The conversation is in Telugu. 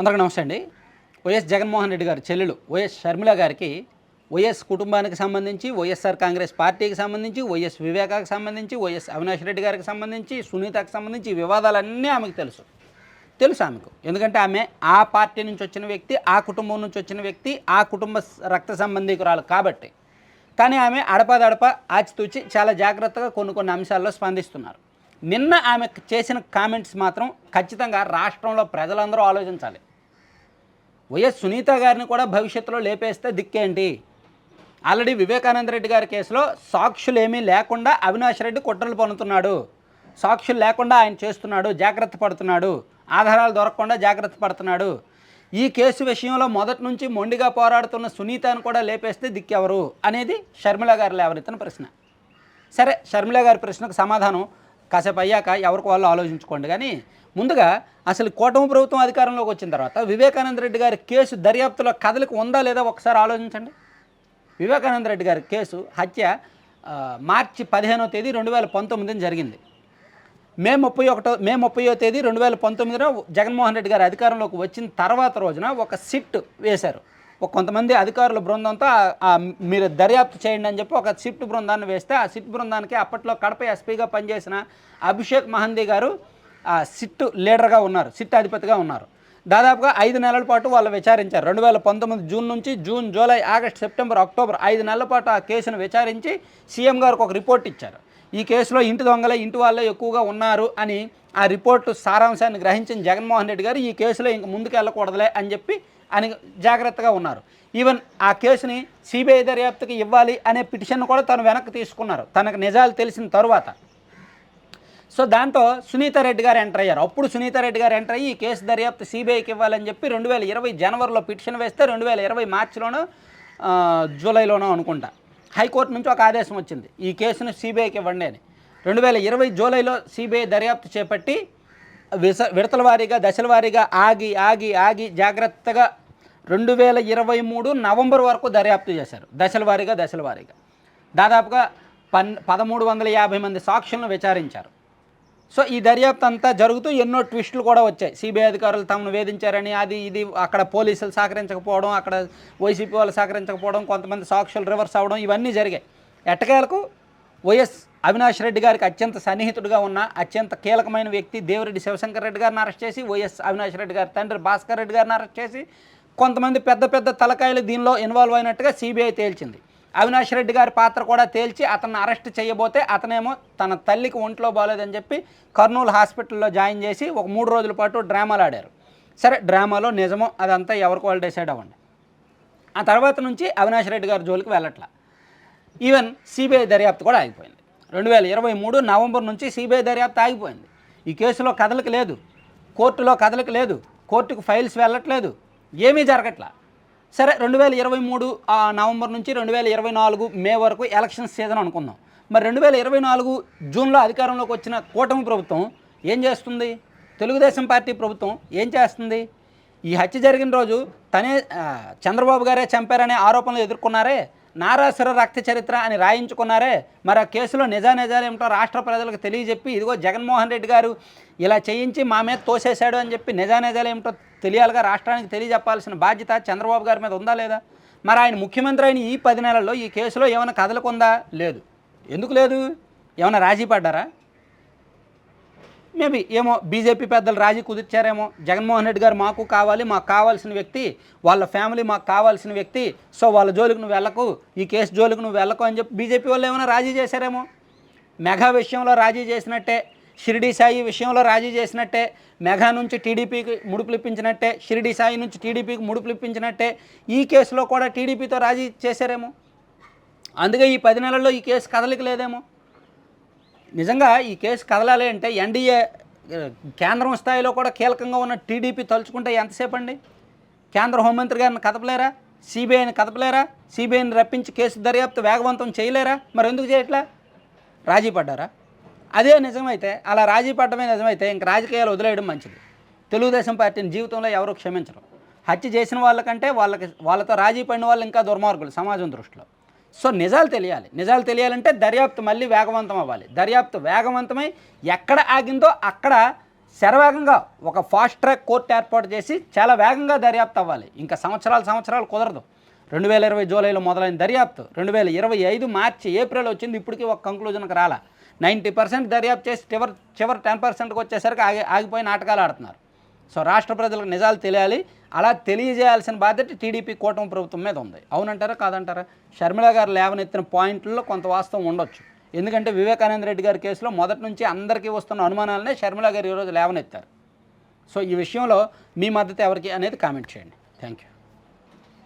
అందరికీ నమస్తే అండి. వైఎస్ జగన్మోహన్ రెడ్డి గారి చెల్లెలు వైఎస్ షర్మిల గారికి వైఎస్ కుటుంబానికి సంబంధించి వైఎస్ఆర్ కాంగ్రెస్ పార్టీకి సంబంధించి వైఎస్ వివేకాకి సంబంధించి వైఎస్ అవినాష్ రెడ్డి గారికి సంబంధించి సునీతకు సంబంధించి వివాదాలన్నీ ఆమెకు తెలుసు. తెలుసు ఆమెకు. ఎందుకంటే ఆమె ఆ పార్టీ నుంచి వచ్చిన వ్యక్తి ఆ కుటుంబం నుంచి వచ్చిన వ్యక్తి ఆ కుటుంబ రక్త సంబంధికురాలు కాబట్టి. కానీ ఆమె అడపదడప ఆచితూచి చాలా జాగ్రత్తగా కొన్ని కొన్ని అంశాల్లో స్పందిస్తున్నారు. నిన్న ఆమె చేసిన కామెంట్స్ మాత్రం ఖచ్చితంగా రాష్ట్రంలో ప్రజలందరూ ఆలోచించాలి. వైఎస్ సునీత గారిని కూడా భవిష్యత్తులో లేపేస్తే దిక్కేంటి? ఆల్రెడీ వివేకానంద రెడ్డి గారి కేసులో సాక్షులు ఏమీ లేకుండా అవినాష్ రెడ్డి కుట్రలు పనుతున్నాడు సాక్షులు లేకుండా ఆయన చేస్తున్నాడు జాగ్రత్త పడుతున్నాడు ఆధారాలు దొరకకుండా జాగ్రత్త పడుతున్నాడు. ఈ కేసు విషయంలో మొదటి నుంచి మొండిగా పోరాడుతున్న సునీతను కూడా లేపేస్తే దిక్కెవరు? అనేది షర్మిల గారు లేవనెత్తిన ప్రశ్న. సరే షర్మిల గారి ప్రశ్నకు సమాధానం. కాసేపు అయ్యాక ఎవరికి వాళ్ళు ఆలోచించుకోండి. కానీ ముందుగా అసలు కూటమి ప్రభుత్వం అధికారంలోకి వచ్చిన తర్వాత వివేకానంద రెడ్డి గారి కేసు దర్యాప్తులో కదలిక ఉందా లేదా ఒకసారి ఆలోచించండి. వివేకానంద రెడ్డి గారి కేసు హత్య మార్చి పదిహేనో తేదీ రెండు వేల పంతొమ్మిదిని జరిగింది. మే ముప్పై ఒకటో మే ముప్పయో తేదీ రెండు వేల పంతొమ్మిదిలో జగన్మోహన్ రెడ్డి గారు అధికారంలోకి వచ్చిన తర్వాత రోజున ఒక సిట్ వేశారు. ఒక కొంతమంది అధికారుల బృందంతో మీరు దర్యాప్తు చేయండి అని చెప్పి ఒక సిట్ బృందాన్ని వేస్తే ఆ సిట్ బృందానికి అప్పట్లో కడప ఎస్పీగా పనిచేసిన అభిషేక్ మహందీ గారు ఆ సిట్ లీడర్గా ఉన్నారు సిట్ అధిపతిగా ఉన్నారు. దాదాపుగా ఐదు నెలల పాటు వాళ్ళు విచారించారు. రెండు వేల పంతొమ్మిది జూన్ నుంచి June July August September October ఐదు నెలల పాటు ఆ కేసును విచారించి సీఎం గారికి ఒక రిపోర్ట్ ఇచ్చారు. ఈ కేసులో ఇంటి దొంగలే ఇంటి వాళ్ళే ఎక్కువగా ఉన్నారు అని ఆ రిపోర్టు సారాంశాన్ని గ్రహించిన జగన్మోహన్ రెడ్డి గారు ఈ కేసులో ఇంక ముందుకు వెళ్ళకూడదులే అని చెప్పి అని జాగ్రత్తగా ఉన్నారు. ఈవెన్ ఆ కేసుని సిబిఐ దర్యాప్తుకి ఇవ్వాలి అనే పిటిషన్ కూడా తను వెనక్కి తీసుకున్నారు. తనకు నిజాలు తెలిసిన తరువాత. సో దాంతో సునీత రెడ్డి గారు ఎంటర్ అయ్యారు. అప్పుడు సునీత రెడ్డి గారు ఎంటర్ అయ్యి ఈ కేసు దర్యాప్తు సిబిఐకి ఇవ్వాలని చెప్పి రెండు వేల ఇరవై జనవరిలో పిటిషన్ వేస్తే రెండు వేల ఇరవై మార్చిలోనో జూలైలోనో అనుకుంటా. హైకోర్టు నుంచి ఒక ఆదేశం వచ్చింది. ఈ కేసును సిబిఐకి ఇవ్వండి అని. రెండు వేల ఇరవై జూలైలో సిబిఐ దర్యాప్తు చేపట్టి విస విడతల వారీగా దశల వారీగా ఆగి ఆగి ఆగి జాగ్రత్తగా రెండు వేల ఇరవై మూడు నవంబర్ వరకు దర్యాప్తు చేశారు. దశల వారీగా దశల వారీగా. దాదాపుగా పన్ పదమూడు వందల యాభై మంది సాక్షులను విచారించారు. సో ఈ దర్యాప్తు అంతా జరుగుతూ ఎన్నో ట్విస్టులు కూడా వచ్చాయి. సిబిఐ అధికారులు తమను వేధించారని అది ఇది అక్కడ పోలీసులు సహకరించకపోవడం అక్కడ వైసీపీ వాళ్ళు సహకరించకపోవడం కొంతమంది సాక్షులు రివర్స్ అవ్వడం ఇవన్నీ జరిగాయి. ఎట్టకేలకు వైఎస్ అవినాష్ రెడ్డి గారికి అత్యంత సన్నిహితుడిగా ఉన్న అత్యంత కీలకమైన వ్యక్తి దేవిరెడ్డి శివశంకర్ రెడ్డి గారిని అరెస్ట్ చేసి వైఎస్ అవినాష్ రెడ్డి గారి తండ్రి భాస్కర్ రెడ్డి గారిని అరెస్ట్ చేసి కొంతమంది పెద్ద పెద్ద తలకాయలు దీనిలో ఇన్వాల్వ్ అయినట్టుగా సిబిఐ తేల్చింది. అవినాష్ రెడ్డి గారి పాత్ర కూడా తేల్చి అతన్ని అరెస్ట్ చేయబోతే అతనేమో తన తల్లికి ఒంట్లో బాగాలేదని చెప్పి కర్నూలు హాస్పిటల్లో జాయిన్ చేసి ఒక మూడు రోజుల పాటు డ్రామాలు ఆడారు. సరే డ్రామాలో నిజమో అదంతా ఎవరికి వాళ్ళు డిసైడ్ అవ్వండి. ఆ తర్వాత నుంచి అవినాష్ రెడ్డి గారి జోలికి వెళ్ళట్లా. ఈవెన్ సిబిఐ దర్యాప్తు కూడా ఆగిపోయింది. రెండు వేల ఇరవై మూడు నవంబర్ నుంచి సిబిఐ దర్యాప్తు ఆగిపోయింది. ఈ కేసులో కదలిక లేదు. కోర్టులో కదలిక లేదు. కోర్టుకు ఫైల్స్ వెళ్ళట్లేదు. ఏమీ జరగట్లా. సరే రెండు వేల ఇరవై మూడు ఆ నవంబర్ నుంచి రెండు వేల ఇరవై నాలుగు మే వరకు ఎలక్షన్ సీజన్ అనుకుందాం. మరి రెండు వేల ఇరవై నాలుగు జూన్లో అధికారంలోకి వచ్చిన కూటమి ప్రభుత్వం ఏం చేస్తుంది? తెలుగుదేశం పార్టీ ప్రభుత్వం ఏం చేస్తుంది? ఈ హత్య జరిగిన రోజు తనే చంద్రబాబు గారే చంపారనే ఆరోపణలు ఎదుర్కొన్నారే. నారాసుర రక్త చరిత్ర అని రాయించుకున్నారే. మరి ఆ కేసులో నిజా నిజాలు రాష్ట్ర ప్రజలకు తెలియజెప్పి ఇదిగో జగన్మోహన్ రెడ్డి గారు ఇలా చేయించి మా మీద తోసేశాడు అని చెప్పి నిజా నిజాలు తెలియాలిగా రాష్ట్రానికి తెలియజెప్పాల్సిన బాధ్యత చంద్రబాబు గారి మీద ఉందా లేదా? మరి ఆయన ముఖ్యమంత్రి అయిన ఈ పది నెలల్లో ఈ కేసులో ఏమైనా కదలకుందా? లేదు. ఎందుకు లేదు? ఏమైనా రాజీ పడ్డారా? మేబీ ఏమో బీజేపీ పెద్దలు రాజీ కుదిర్చారేమో. జగన్మోహన్ రెడ్డి గారు మాకు కావాలి మాకు కావాల్సిన వ్యక్తి వాళ్ళ ఫ్యామిలీ మాకు కావాల్సిన వ్యక్తి. సో వాళ్ళ జోలికి నువ్వు వెళ్ళకు ఈ కేసు జోలికి నువ్వు వెళ్ళకు అని చెప్పి బీజేపీ వాళ్ళు ఏమైనా రాజీ చేశారేమో? మెగా విషయంలో రాజీ చేసినట్టే షిరిడి సాయి విషయంలో రాజీ చేసినట్టే మెగా నుంచి టీడీపీకి ముడుపులిప్పించినట్టే షిరిడి సాయి నుంచి టీడీపీకి ముడుపులిప్పించినట్టే ఈ కేసులో కూడా టీడీపీతో రాజీ చేశారేమో? అందుకే ఈ పది నెలల్లో ఈ కేసు కదలిక లేదేమో నిజంగా ఈ కేసు కదలాలి అంటే ఎన్డీఏ కేంద్రం స్థాయిలో కూడా కీలకంగా ఉన్న టీడీపీ తలుచుకుంటే ఎంతసేపు అండి కేంద్ర హోంమంత్రి గారిని కదపలేరా? సిబిఐని కదపలేరా? సిబిఐని రప్పించి కేసు దర్యాప్తు వేగవంతం చేయలేరా? మరి ఎందుకు చేయట్లా? రాజీ పడ్డారా? అదే నిజమైతే అలా రాజీ పడ్డమే నిజమైతే ఇంక రాజకీయాలు వదిలేయడం మంచిది. తెలుగుదేశం పార్టీని జీవితంలో ఎవరు క్షమించరు. హత్య చేసిన వాళ్ళకంటే వాళ్ళకి వాళ్ళతో రాజీ పడిన వాళ్ళు ఇంకా దుర్మార్గులు సమాజం దృష్టిలో. సో నిజాలు తెలియాలి. నిజాలు తెలియాలంటే దర్యాప్తు మళ్ళీ వేగవంతం అవ్వాలి. దర్యాప్తు వేగవంతమై ఎక్కడ ఆగిందో అక్కడ శరవేగంగా ఒక ఫాస్ట్ ట్రాక్ కోర్టు ఏర్పాటు చేసి చాలా వేగంగా దర్యాప్తు అవ్వాలి. ఇంకా సంవత్సరాలు సంవత్సరాలు కుదరదు. రెండు వేల ఇరవై జూలైలో మొదలైన దర్యాప్తు రెండు వేల ఇరవై ఐదు మార్చి ఏప్రిల్ వచ్చింది ఇప్పటికీ ఒక కంక్లూజన్కి రాలా. నైంటీ పర్సెంట్ దర్యాప్తు చేసి చివరి చివరి టెన్ పర్సెంట్కి వచ్చేసరికి ఆగి ఆగిపోయి నాటకాలు ఆడుతున్నారు. సో రాష్ట్ర ప్రజలకు నిజాలు తెలియాలి. అలా తెలియజేయాల్సిన బాధ్యత టీడీపీ కూటమి ప్రభుత్వం మీద ఉంది. అవునంటారా? కాదంటారా? షర్మిల గారు లేవనెత్తిన పాయింట్లలో కొంత వాస్తవం ఉండొచ్చు. ఎందుకంటే వివేకానంద రెడ్డి గారి కేసులో మొదటి నుంచి అందరికీ వస్తున్న అనుమానాలనే షర్మిల గారు ఈరోజు లేవనెత్తారు. సో ఈ విషయంలో మీ మద్దతు ఎవరికి అనేది కామెంట్ చేయండి. Thank you